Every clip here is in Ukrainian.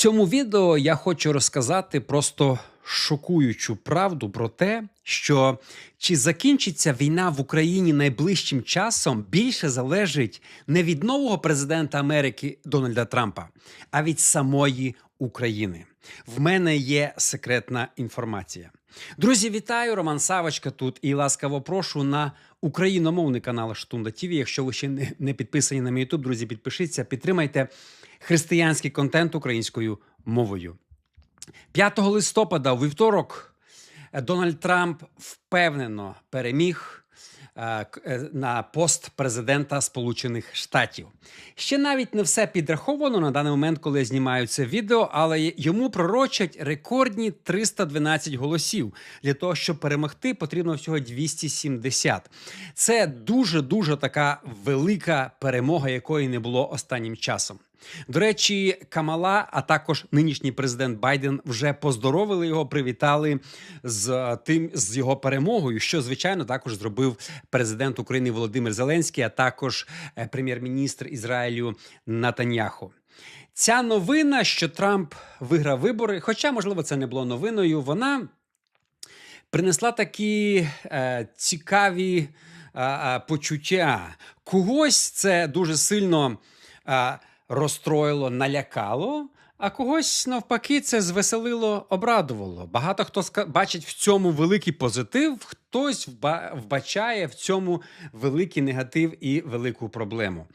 цьому відео я хочу розказати просто шокуючу правду про те, що чи закінчиться війна в Україні найближчим часом більше залежить не від нового президента Америки Дональда Трампа, а від самої України. В мене є секретна інформація. Друзі, вітаю! Роман Савочка тут і ласкаво прошу на україномовний канал Штунда ТВ. Якщо ви ще не, підписані на мій YouTube, друзі, підпишіться, підтримайте християнський контент українською мовою. 5 листопада, у вівторок, е, Дональд Трамп впевнено переміг е, е, на пост президента Сполучених Штатів. Ще навіть не все підраховано на даний момент, коли знімаю це відео, але йому пророчать рекордні 312 голосів. Для того, щоб перемогти, потрібно всього 270. Це дуже дуже така велика перемога, якої не було останнім часом. До речі, Камала, а також нинішній президент Байден вже поздоровили його, привітали з е, тим з його перемогою, що звичайно також зробив президент України Володимир Зеленський, а також е, прем'єр-міністр Ізраїлю Натаньяху. Ця новина, що Трамп виграв вибори, хоча, можливо, це не було новиною, вона принесла такі е, цікаві е, е, почуття. Когось це дуже сильно е, розстроїло, налякало. А когось навпаки це звеселило, обрадувало. Багато хто бачить в цьому великий позитив, хтось вба- вбачає в цьому великий негатив і велику проблему.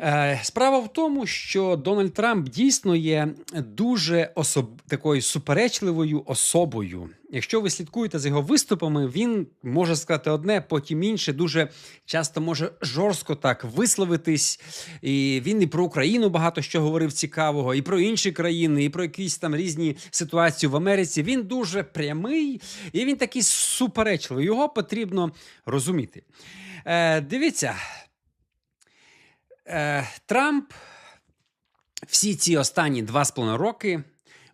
Е, Справа в тому, що Дональд Трамп дійсно є дуже особ... такою суперечливою особою. Якщо ви слідкуєте за його виступами, він може сказати одне, потім інше. Дуже часто може жорстко так висловитись. І він і про Україну багато що говорив цікавого, і про інші країни, і про якісь там різні ситуації в Америці. Він дуже прямий і він такий суперечливий. Його потрібно розуміти. Е, дивіться. Е, Трамп всі ці останні два з половиною роки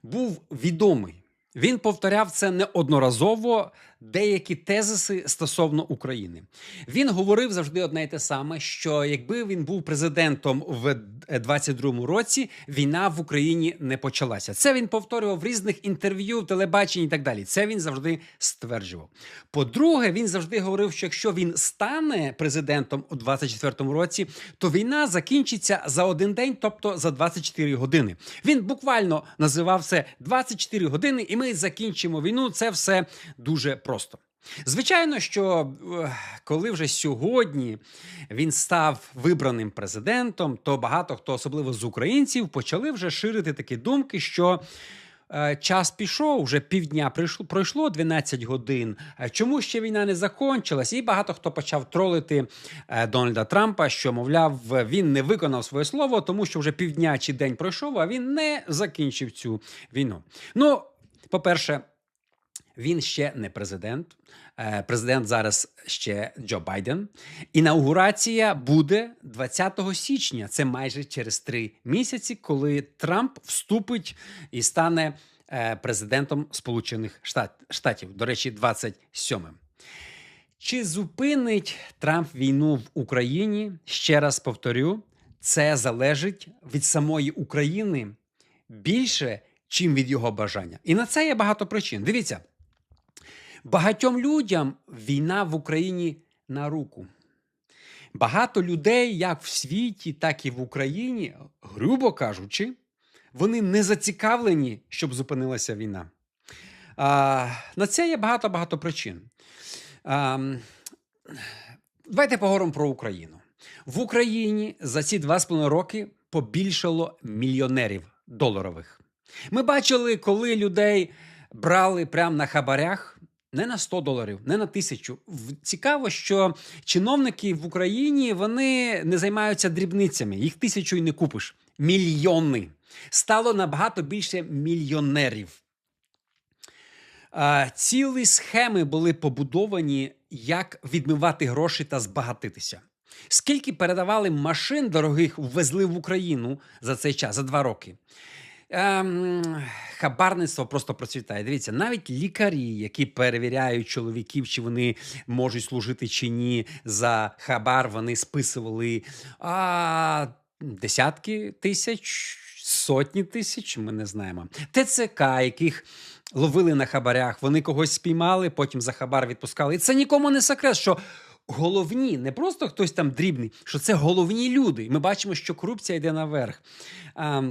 був відомий. Він повторяв це неодноразово деякі тезиси стосовно України. Він говорив завжди одне і те саме: що якби він був президентом в 22-му році, війна в Україні не почалася. Це він повторював в різних інтерв'ю, телебаченні і так далі. Це він завжди стверджував. По-друге, він завжди говорив, що якщо він стане президентом у 24-му році, то війна закінчиться за один день, тобто за 24 години. Він буквально називав це 24 години, і ми закінчимо війну. Це все дуже просто. Звичайно, що е, коли вже сьогодні він став вибраним президентом, то багато хто, особливо з українців, почали вже ширити такі думки, що. е, Час пішов, вже півдня пройшло 12 годин. Е, Чому ще війна не закончилась? І багато хто почав тролити Дональда Трампа, що, мовляв, він не виконав своє слово, тому що вже півдня чи день пройшов, а він не закінчив цю війну. Ну, по-перше, він ще не президент. Е, Президент зараз ще Джо Байден. Інаугурація буде 20 січня. Це майже через три місяці, коли Трамп вступить і стане е, президентом Сполучених Штат- Штатів. До речі, 27-м. Чи зупинить Трамп війну в Україні? Ще раз повторю, це залежить від самої України більше, чим від його бажання. І на це є багато причин. Дивіться, багатьом людям війна в Україні на руку. Багато людей, як в світі, так і в Україні, грубо кажучи, вони не зацікавлені, щоб зупинилася війна. А, на це є багато-багато причин. А, давайте поговоримо про Україну. В Україні за ці два з половиною роки побільшало мільйонерів доларових. Ми бачили, коли людей брали прямо на хабарях. Не на 100 доларів, не на тисячу. Цікаво, що чиновники в Україні вони не займаються дрібницями. Їх тисячу й не купиш. Мільйони. Стало набагато більше мільйонерів. Цілі схеми були побудовані, як відмивати гроші та збагатитися. Скільки передавали машин дорогих, ввезли в Україну за цей час, за два роки. Ем, хабарництво просто процвітає. Дивіться, навіть лікарі, які перевіряють чоловіків, чи вони можуть служити чи ні за хабар, вони списували а, десятки тисяч сотні тисяч, ми не знаємо. ТЦК, яких ловили на хабарях, вони когось спіймали, потім за хабар відпускали. І це нікому не секрет, що головні, не просто хтось там дрібний, що це головні люди. Ми бачимо, що корупція йде наверх. А,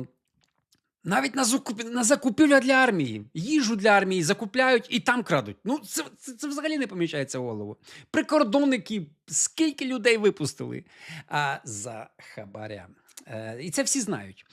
навіть на на закупівля для армії, їжу для армії закупляють і там крадуть. Ну, це, це, це взагалі не помічається голову. Прикордонники, скільки людей випустили а, за хабаря. Е, і це всі знають.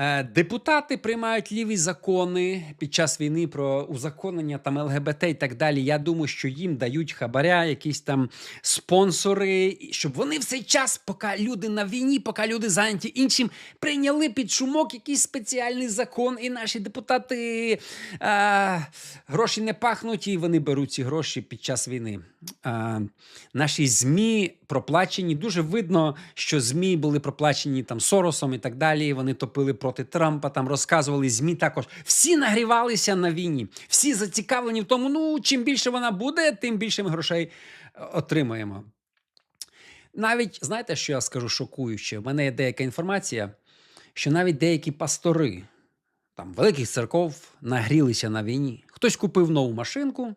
Е, депутати приймають ліві закони під час війни про узаконення там ЛГБТ і так далі. Я думаю, що їм дають хабаря, якісь там спонсори, щоб вони в цей час, поки люди на війні, поки люди зайняті іншим, прийняли під шумок якийсь спеціальний закон, і наші депутати е, гроші не пахнуть, і вони беруть ці гроші під час війни. Е, наші ЗМІ проплачені. Дуже видно, що ЗМІ були проплачені там Соросом і так далі. Вони топили проти Трампа, там розказували ЗМІ також. Всі нагрівалися на війні, всі зацікавлені в тому, ну чим більше вона буде, тим більше ми грошей е, отримаємо. Навіть знаєте, що я скажу шокуюче? У мене є деяка інформація, що навіть деякі пастори там великих церков нагрілися на війні. Хтось купив нову машинку,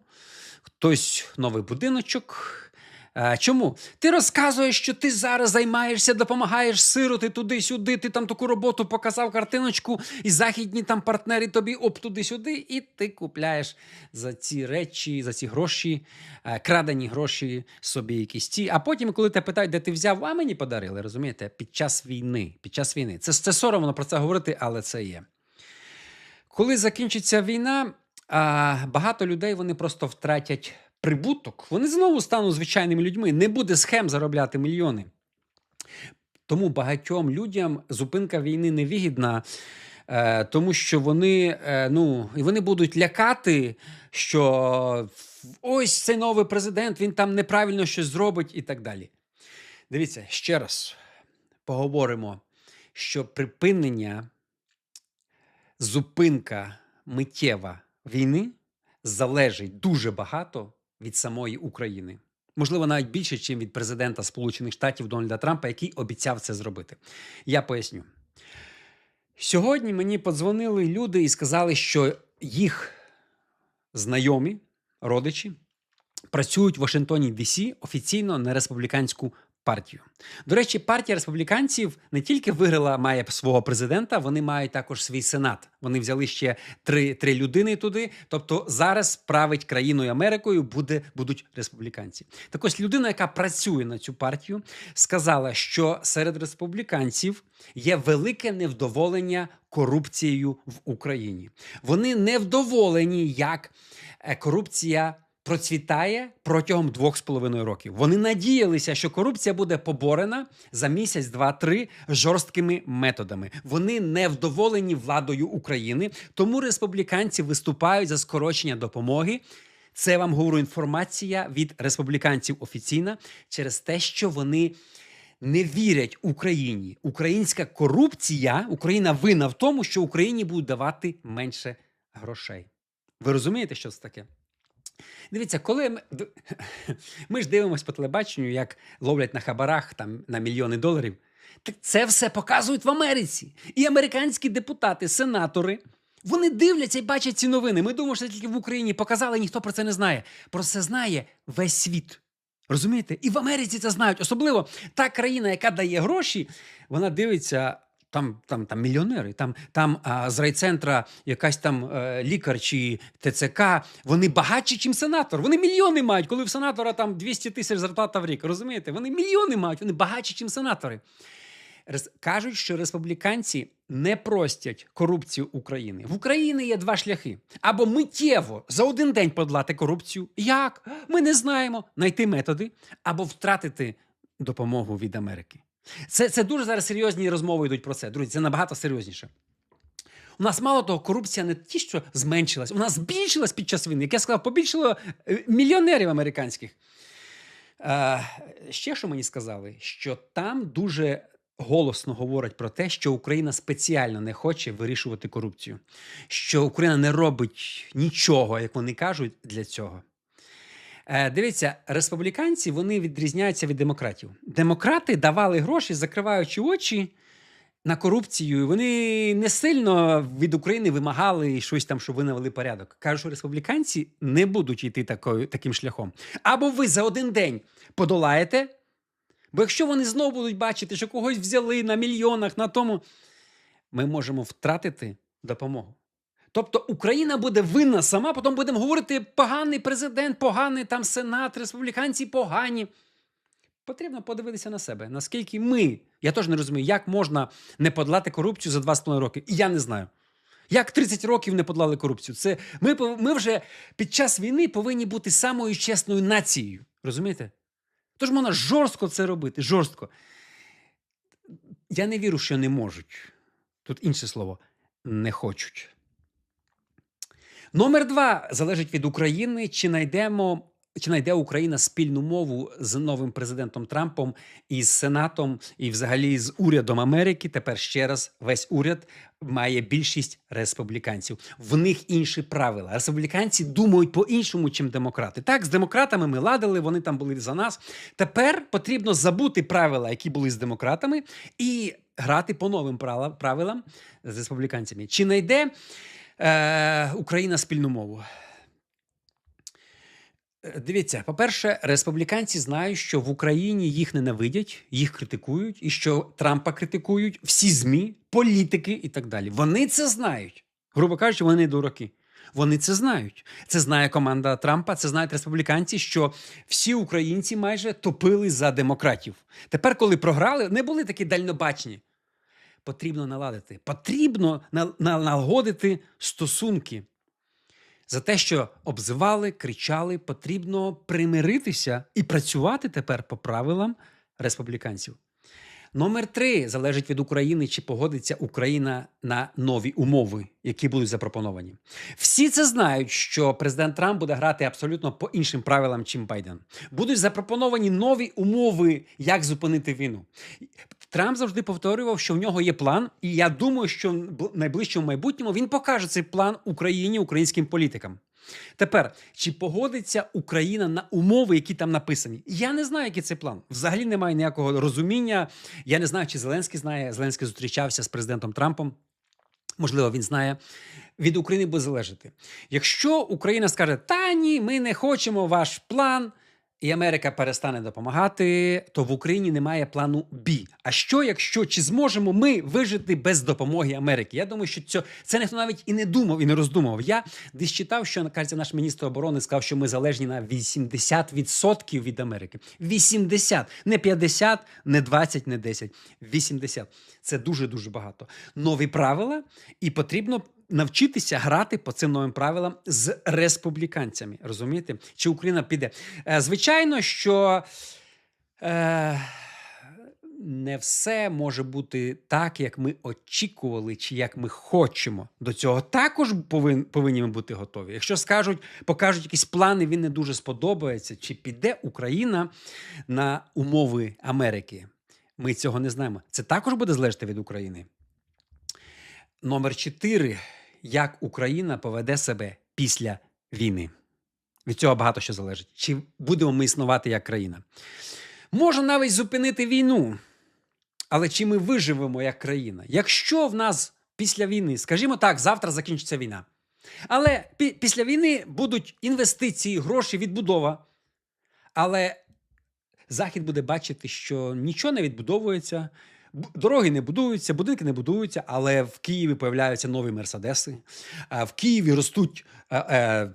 хтось новий будиночок. А, Чому? Ти розказуєш, що ти зараз займаєшся, допомагаєш сироти туди-сюди, ти там таку роботу показав картиночку, і західні там партнери тобі оп туди-сюди, і ти купляєш за ці речі, за ці гроші, крадені гроші собі якісь ті. А потім, коли тебе питають, де ти взяв, а мені подарили, розумієте? Під час війни. Під час війни. Це, це соромно про це говорити, але це є. Коли закінчиться війна, багато людей вони просто втратять прибуток, вони знову стануть звичайними людьми. Не буде схем заробляти мільйони. Тому багатьом людям зупинка війни невигідна, е, тому що вони е, ну, і вони будуть лякати, що ось цей новий президент, він там неправильно щось зробить і так далі. Дивіться, ще раз поговоримо, що припинення, зупинка миттєва війни залежить дуже багато від самої України. Можливо, навіть більше, ніж від президента Сполучених Штатів Дональда Трампа, який обіцяв це зробити. Я поясню. Сьогодні мені подзвонили люди і сказали, що їх знайомі, родичі працюють в Вашингтоні Дісі офіційно на республіканську партію. До речі, партія республіканців не тільки виграла, має свого президента, вони мають також свій сенат. Вони взяли ще три три людини туди. Тобто зараз править країною Америкою буде, будуть республіканці. Так ось людина, яка працює на цю партію, сказала, що серед республіканців є велике невдоволення корупцією в Україні. Вони невдоволені, як е, корупція процвітає протягом двох з половиною років. Вони надіялися, що корупція буде поборена за місяць, два-три жорсткими методами. Вони не вдоволені владою України, тому республіканці виступають за скорочення допомоги. Це вам говорю інформація від республіканців офіційна через те, що вони. Не вірять Україні. Українська корупція, Україна винна в тому, що Україні будуть давати менше грошей. Ви розумієте, що це таке? Дивіться, коли ми, ми ж дивимося по телебаченню, як ловлять на хабарах там на мільйони доларів, так це все показують в Америці. І американські депутати, сенатори, вони дивляться і бачать ці новини. Ми думаємо, що це тільки в Україні показали, ніхто про це не знає. Про це знає весь світ. Розумієте? І в Америці це знають. Особливо та країна, яка дає гроші, вона дивиться. Там там, там мільйонери, там там а, з райцентра якась там а, лікар чи ТЦК. Вони багатші, ніж сенатор. Вони мільйони мають, коли в сенатора там 200 тисяч зарплата в рік. Розумієте? Вони мільйони мають, вони багатші, ніж сенатори. Кажуть, що республіканці не простять корупцію України. В Україні є два шляхи: або миттєво за один день подолати корупцію. Як? Ми не знаємо. Знайти методи, або втратити допомогу від Америки. Це це дуже зараз серйозні розмови йдуть про це. Друзі, це набагато серйозніше. У нас мало того, корупція не ті, що зменшилась, у нас збільшилась під час війни. Як я сказав, побільшило е, мільйонерів американських. Е, ще що мені сказали, що там дуже голосно говорять про те, що Україна спеціально не хоче вирішувати корупцію, що Україна не робить нічого, як вони кажуть, для цього. Е, дивіться, республіканці вони відрізняються від демократів. Демократи давали гроші, закриваючи очі, на корупцію. Вони не сильно від України вимагали щось там, щоб ви навели порядок. Кажуть, що республіканці не будуть йти такою, таким шляхом. Або ви за один день подолаєте. Бо якщо вони знову будуть бачити, що когось взяли на мільйонах, на тому, ми можемо втратити допомогу. Тобто Україна буде винна сама, потім будемо говорити, поганий президент, поганий там сенат, республіканці погані. Потрібно подивитися на себе, наскільки ми. Я теж не розумію, як можна не подолати корупцію за 2,5 роки. І я не знаю. Як 30 років не подолали корупцію? Це ми, ми вже під час війни повинні бути самою чесною нацією. Розумієте? Тож можна жорстко це робити, жорстко. Я не вірю, що не можуть. Тут інше слово не хочуть. Номер два залежить від України, чи знайдемо. Чи знайде Україна спільну мову з новим президентом Трампом і з Сенатом, і взагалі з урядом Америки? Тепер ще раз весь уряд має більшість республіканців. В них інші правила. Республіканці думають по-іншому, чим демократи. Так, з демократами ми ладили, вони там були за нас. Тепер потрібно забути правила, які були з демократами, і грати по новим правилам з республіканцями. Чи знайде е, Україна спільну мову? Е, Дивіться, по-перше, республіканці знають, що в Україні їх ненавидять, їх критикують, і що Трампа критикують всі ЗМІ, політики і так далі. Вони це знають. Грубо кажучи, вони дураки. Вони це знають. Це знає команда Трампа, це знають республіканці, що всі українці майже топили за демократів. Тепер, коли програли, не були такі дальнобачні. Потрібно наладити, потрібно на- на- налагодити стосунки. За те, що обзивали, кричали, потрібно примиритися і працювати тепер по правилам республіканців. Номер три залежить від України, чи погодиться Україна на нові умови, які будуть запропоновані. Всі це знають, що президент Трамп буде грати абсолютно по іншим правилам, чим Байден. Будуть запропоновані нові умови, як зупинити війну. Трамп завжди повторював, що в нього є план, і я думаю, що в найближчому майбутньому він покаже цей план Україні, українським політикам. Тепер, чи погодиться Україна на умови, які там написані? Я не знаю, який це план. Взагалі немає ніякого розуміння. Я не знаю, чи Зеленський знає. Зеленський зустрічався з президентом Трампом. Можливо, він знає. Від України буде залежати. Якщо Україна скаже, та ні, ми не хочемо ваш план, і Америка перестане допомагати, то в Україні немає плану Б. А що, якщо чи зможемо ми вижити без допомоги Америки? Я думаю, що це, це ніхто навіть і не думав, і не роздумував. Я десь читав, що кажеться, наш міністр оборони сказав, що ми залежні на 80% від Америки. 80, не 50, не 20, не 10. 80. Це дуже дуже багато. Нові правила, і потрібно навчитися грати по цим новим правилам з республіканцями. Розумієте? Чи Україна піде? Е, Звичайно, що. Е, не все може бути так, як ми очікували, чи як ми хочемо. До цього також повин, повинні ми бути готові. Якщо скажуть, покажуть якісь плани, він не дуже сподобається, чи піде Україна на умови Америки. Ми цього не знаємо. Це також буде залежати від України. Номер 4. Як Україна поведе себе після війни? Від цього багато що залежить. Чи будемо ми існувати як країна? Можна навіть зупинити війну. Але чи ми виживемо як країна? Якщо в нас після війни, скажімо так, завтра закінчиться війна. Але пі- після війни будуть інвестиції, гроші, відбудова. Але Захід буде бачити, що нічого не відбудовується, дороги не будуються, будинки не будуються, але в Києві появляються нові мерседеси. В Києві ростуть е,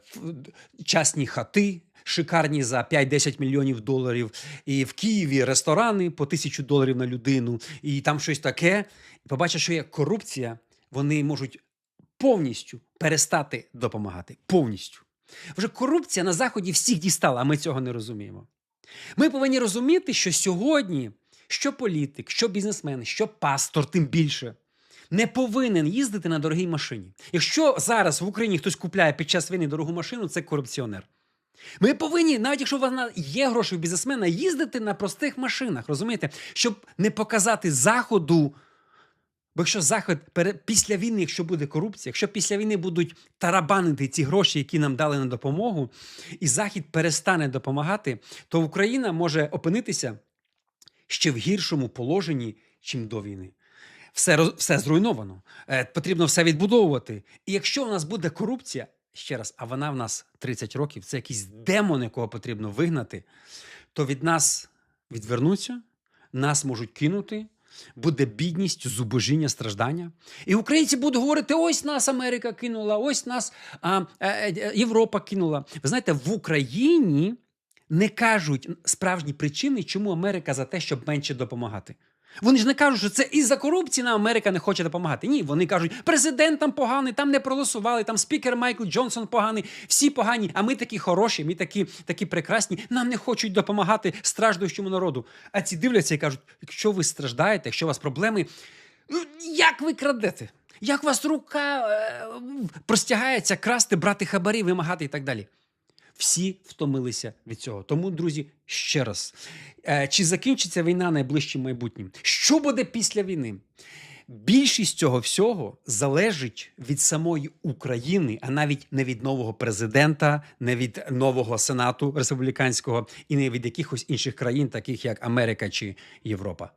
частні хати. Шикарні за 5-10 мільйонів доларів, і в Києві ресторани по тисячу доларів на людину, і там щось таке. І побачать, що є корупція, вони можуть повністю перестати допомагати. Повністю. Вже корупція на Заході всіх дістала, а ми цього не розуміємо. Ми повинні розуміти, що сьогодні що політик, що бізнесмен, що пастор, тим більше, не повинен їздити на дорогій машині. Якщо зараз в Україні хтось купляє під час війни дорогу машину, це корупціонер. Ми повинні, навіть якщо у вас є гроші в бізнесмена, їздити на простих машинах, розумієте, щоб не показати заходу. Бо якщо захід після війни, якщо буде корупція, якщо після війни будуть тарабанити ці гроші, які нам дали на допомогу, і Захід перестане допомагати, то Україна може опинитися ще в гіршому положенні, чим до війни. все, все зруйновано. Е, Потрібно все відбудовувати. І якщо у нас буде корупція, ще раз, а вона в нас 30 років, це якийсь демон, якого потрібно вигнати, то від нас відвернуться, нас можуть кинути. Буде бідність, зубожіння, страждання. І українці будуть говорити: ось нас Америка кинула, ось нас а, е, е, Європа кинула. Ви знаєте, в Україні не кажуть справжні причини, чому Америка за те, щоб менше допомагати. Вони ж не кажуть, що це із-за корупції нам Америка не хоче допомагати. Ні, вони кажуть, президент там поганий, там не проголосували, там спікер Майкл Джонсон поганий, всі погані, а ми такі хороші, ми такі, такі прекрасні, нам не хочуть допомагати страждущому народу. А ці дивляться і кажуть: якщо ви страждаєте, якщо у вас проблеми, ну, як ви крадете? Як у вас рука е, простягається красти, брати хабарі, вимагати і так далі? Всі втомилися від цього. Тому, друзі, ще раз: е, чи закінчиться війна найближчим майбутнім? Що буде після війни? Більшість цього всього залежить від самої України, а навіть не від нового президента, не від нового сенату республіканського і не від якихось інших країн, таких як Америка чи Європа.